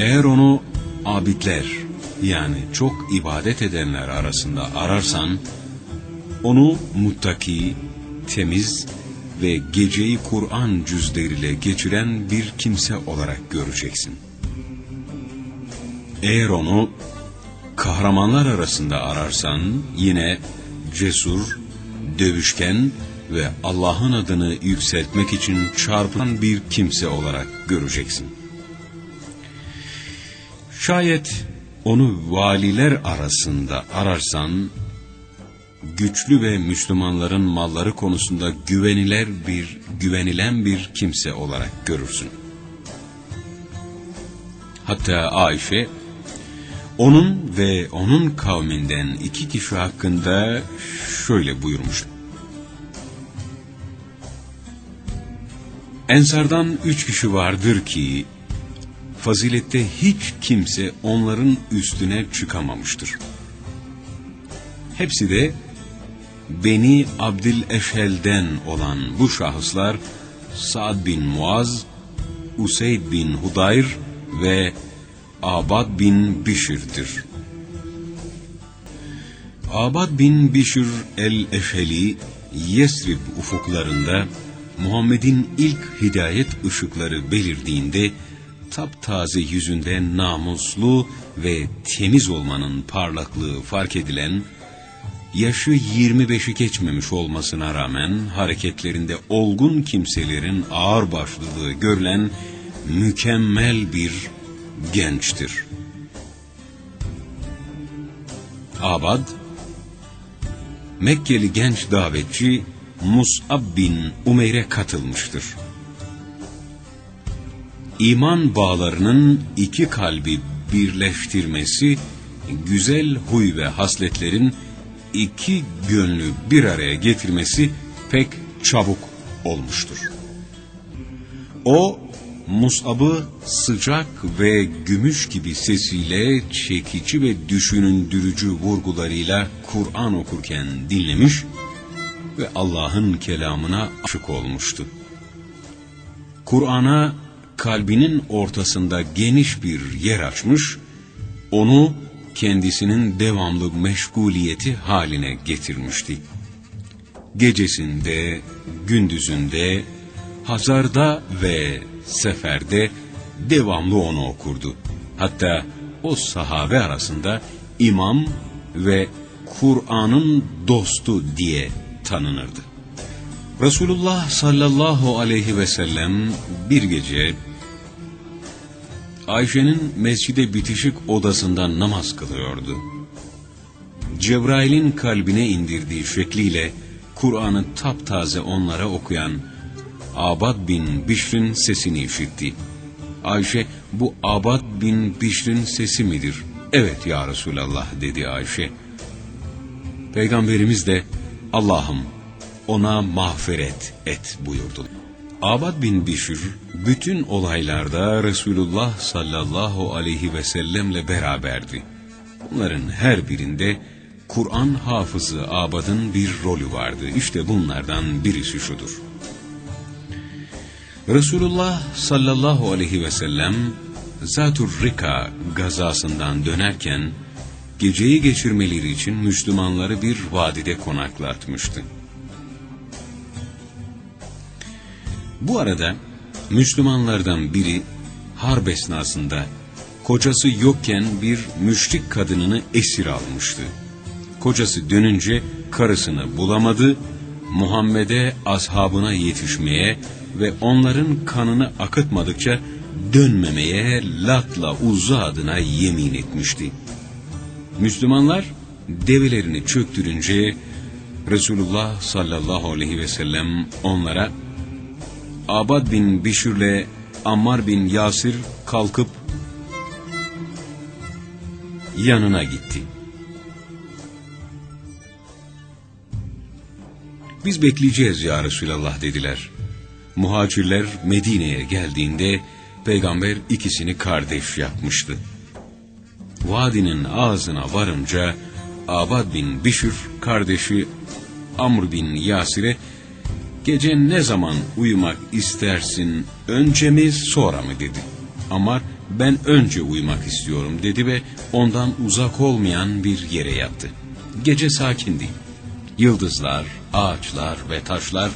Eğer onu abidler yani çok ibadet edenler arasında ararsan, onu muttaki, temiz ve geceyi Kur'an cüzleriyle geçiren bir kimse olarak göreceksin. Eğer onu kahramanlar arasında ararsan yine cesur, dövüşken ve Allah'ın adını yükseltmek için çarpılan bir kimse olarak göreceksin. Şayet onu valiler arasında ararsan, güçlü ve Müslümanların malları konusunda güveniler bir, güvenilen bir kimse olarak görürsün. Hatta Ayşe, onun ve onun kavminden iki kişi hakkında şöyle buyurmuş. Ensardan üç kişi vardır ki, fazilette hiç kimse onların üstüne çıkamamıştır. Hepsi de Beni Abdül Eşhel'den olan bu şahıslar Sa'd bin Muaz, Useyd bin Hudayr ve Abad bin Bişir'dir. Abad bin Bişir el-Eşheli, Yesrib ufuklarında Muhammed'in ilk hidayet ışıkları belirdiğinde taptaze yüzünde namuslu ve temiz olmanın parlaklığı fark edilen, yaşı 25'i geçmemiş olmasına rağmen hareketlerinde olgun kimselerin ağır başlılığı görülen mükemmel bir gençtir. Abad, Mekkeli genç davetçi Mus'ab bin Umeyr'e katılmıştır. İman bağlarının iki kalbi birleştirmesi, güzel huy ve hasletlerin iki gönlü bir araya getirmesi pek çabuk olmuştur. O, Mus'ab'ı sıcak ve gümüş gibi sesiyle çekici ve düşündürücü vurgularıyla Kur'an okurken dinlemiş ve Allah'ın kelamına aşık olmuştu. Kur'an'a kalbinin ortasında geniş bir yer açmış, onu kendisinin devamlı meşguliyeti haline getirmişti. Gecesinde, gündüzünde, hazarda ve seferde devamlı onu okurdu. Hatta o sahabe arasında imam ve Kur'an'ın dostu diye tanınırdı. Resulullah sallallahu aleyhi ve sellem bir gece Ayşe'nin mescide bitişik odasında namaz kılıyordu. Cebrail'in kalbine indirdiği şekliyle Kur'an'ı taptaze onlara okuyan Abad bin Bişr'in sesini işitti. Ayşe, bu Abad bin Bişr'in sesi midir? Evet ya Resulallah dedi Ayşe. Peygamberimiz de Allah'ım ona mağfiret et buyurdu. Abad bin Bişir bütün olaylarda Resulullah sallallahu aleyhi ve sellemle beraberdi. Bunların her birinde Kur'an hafızı Abad'ın bir rolü vardı. İşte bunlardan birisi şudur. Resulullah sallallahu aleyhi ve sellem Zatur Rika gazasından dönerken geceyi geçirmeleri için Müslümanları bir vadide konaklatmıştı. Bu arada Müslümanlardan biri harp esnasında kocası yokken bir müşrik kadınını esir almıştı. Kocası dönünce karısını bulamadı, Muhammed'e ashabına yetişmeye ve onların kanını akıtmadıkça dönmemeye Lat'la Uzza adına yemin etmişti. Müslümanlar develerini çöktürünce Resulullah sallallahu aleyhi ve sellem onlara Abad bin Bişir'le Ammar bin Yasir kalkıp yanına gitti. Biz bekleyeceğiz ya Resulallah dediler. Muhacirler Medine'ye geldiğinde peygamber ikisini kardeş yapmıştı. Vadinin ağzına varınca Abad bin Bişir kardeşi Amr bin Yasir'e gece ne zaman uyumak istersin önce mi sonra mı dedi. Amar ben önce uyumak istiyorum dedi ve ondan uzak olmayan bir yere yattı. Gece sakindi. Yıldızlar, ağaçlar ve taşlar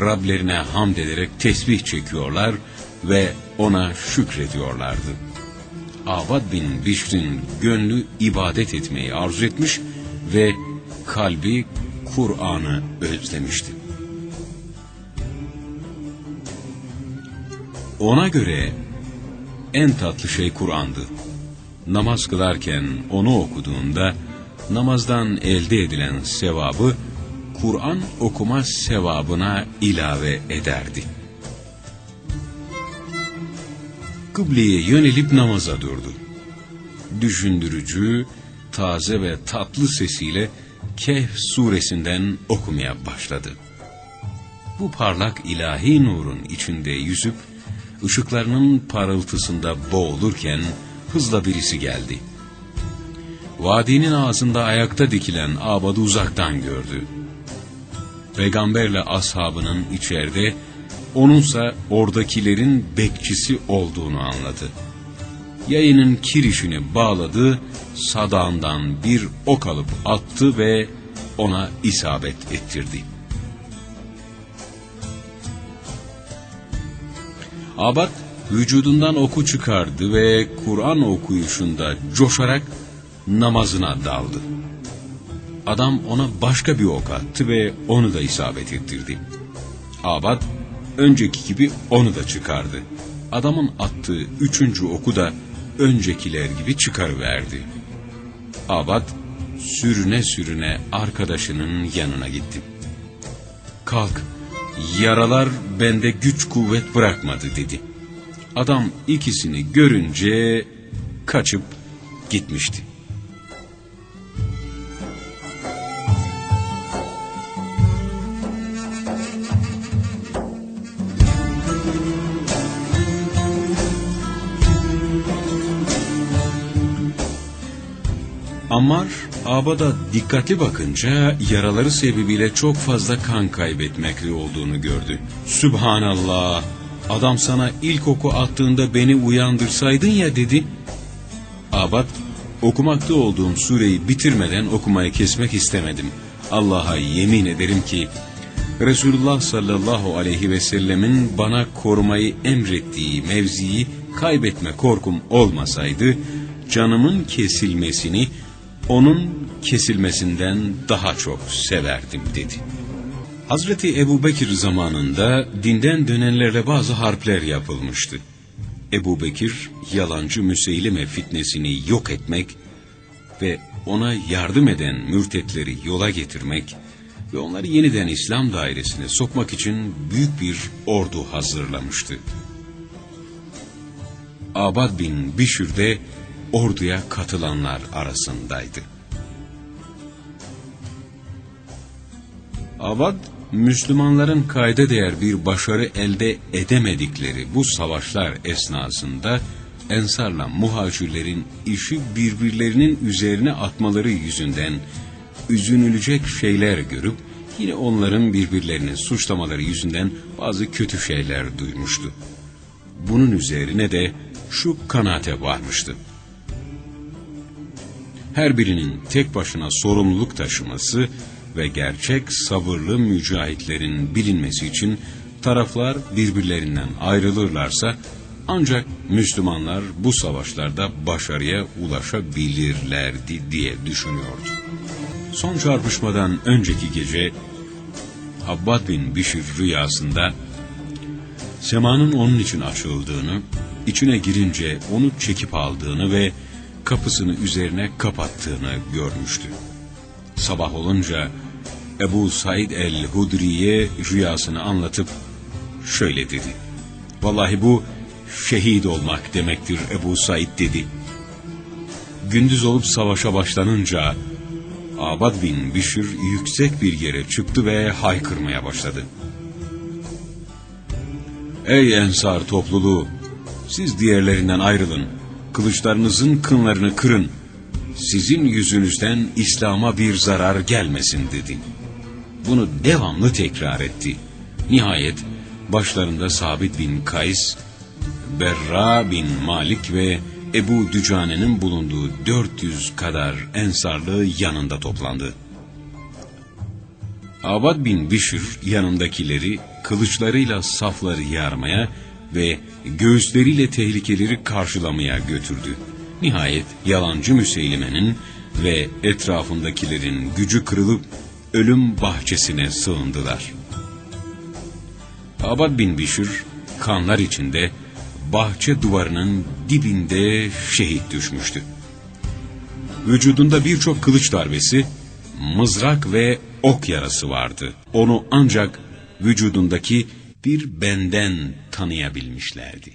Rablerine hamd ederek tesbih çekiyorlar ve ona şükrediyorlardı. Abad bin Bişr'in gönlü ibadet etmeyi arzu etmiş ve kalbi Kur'an'ı özlemişti. Ona göre en tatlı şey Kur'an'dı. Namaz kılarken onu okuduğunda namazdan elde edilen sevabı Kur'an okuma sevabına ilave ederdi. Kıbleye yönelip namaza durdu. Düşündürücü, taze ve tatlı sesiyle Kehf suresinden okumaya başladı. Bu parlak ilahi nurun içinde yüzüp, ışıklarının parıltısında boğulurken hızla birisi geldi. Vadinin ağzında ayakta dikilen abadı uzaktan gördü. Peygamberle ashabının içeride, onunsa oradakilerin bekçisi olduğunu anladı. Yayının kirişini bağladı, sadağından bir ok alıp attı ve ona isabet ettirdi. Abad vücudundan oku çıkardı ve Kur'an okuyuşunda coşarak namazına daldı. Adam ona başka bir ok attı ve onu da isabet ettirdi. Abad önceki gibi onu da çıkardı. Adamın attığı üçüncü oku da öncekiler gibi çıkarıverdi. Abad sürüne sürüne arkadaşının yanına gitti. Kalk, yaralar bende güç kuvvet bırakmadı dedi. Adam ikisini görünce kaçıp gitmişti. Ammar, Abad'a dikkatli bakınca yaraları sebebiyle çok fazla kan kaybetmekte olduğunu gördü. Sübhanallah, adam sana ilk oku attığında beni uyandırsaydın ya dedi. Abad, okumakta olduğum sureyi bitirmeden okumayı kesmek istemedim. Allah'a yemin ederim ki, Resulullah sallallahu aleyhi ve sellemin bana korumayı emrettiği mevziyi kaybetme korkum olmasaydı, canımın kesilmesini, onun kesilmesinden daha çok severdim dedi. Hazreti Ebu Bekir zamanında dinden dönenlerle bazı harpler yapılmıştı. Ebu Bekir yalancı Müseylime fitnesini yok etmek ve ona yardım eden mürtetleri yola getirmek ve onları yeniden İslam dairesine sokmak için büyük bir ordu hazırlamıştı. Abad bin Bişir de orduya katılanlar arasındaydı. Abad, Müslümanların kayda değer bir başarı elde edemedikleri bu savaşlar esnasında Ensar'la muhacirlerin işi birbirlerinin üzerine atmaları yüzünden üzünülecek şeyler görüp yine onların birbirlerini suçlamaları yüzünden bazı kötü şeyler duymuştu. Bunun üzerine de şu kanaate varmıştı her birinin tek başına sorumluluk taşıması ve gerçek sabırlı mücahitlerin bilinmesi için taraflar birbirlerinden ayrılırlarsa ancak Müslümanlar bu savaşlarda başarıya ulaşabilirlerdi diye düşünüyordu. Son çarpışmadan önceki gece Abbad bin Bişir rüyasında semanın onun için açıldığını, içine girince onu çekip aldığını ve kapısını üzerine kapattığını görmüştü. Sabah olunca Ebu Said el-Hudri'ye rüyasını anlatıp şöyle dedi. Vallahi bu şehit olmak demektir Ebu Said dedi. Gündüz olup savaşa başlanınca Abad bin Bişir yüksek bir yere çıktı ve haykırmaya başladı. Ey ensar topluluğu! Siz diğerlerinden ayrılın kılıçlarınızın kınlarını kırın. Sizin yüzünüzden İslam'a bir zarar gelmesin dedi. Bunu devamlı tekrar etti. Nihayet başlarında Sabit bin Kays, Berra bin Malik ve Ebu Dücane'nin bulunduğu 400 kadar ensarlı yanında toplandı. Abad bin Bişir yanındakileri kılıçlarıyla safları yarmaya ve göğüsleriyle tehlikeleri karşılamaya götürdü. Nihayet yalancı Müseylime'nin ve etrafındakilerin gücü kırılıp ölüm bahçesine sığındılar. Abad bin Bişir kanlar içinde bahçe duvarının dibinde şehit düşmüştü. Vücudunda birçok kılıç darbesi, mızrak ve ok yarası vardı. Onu ancak vücudundaki bir benden tanıyabilmişlerdi.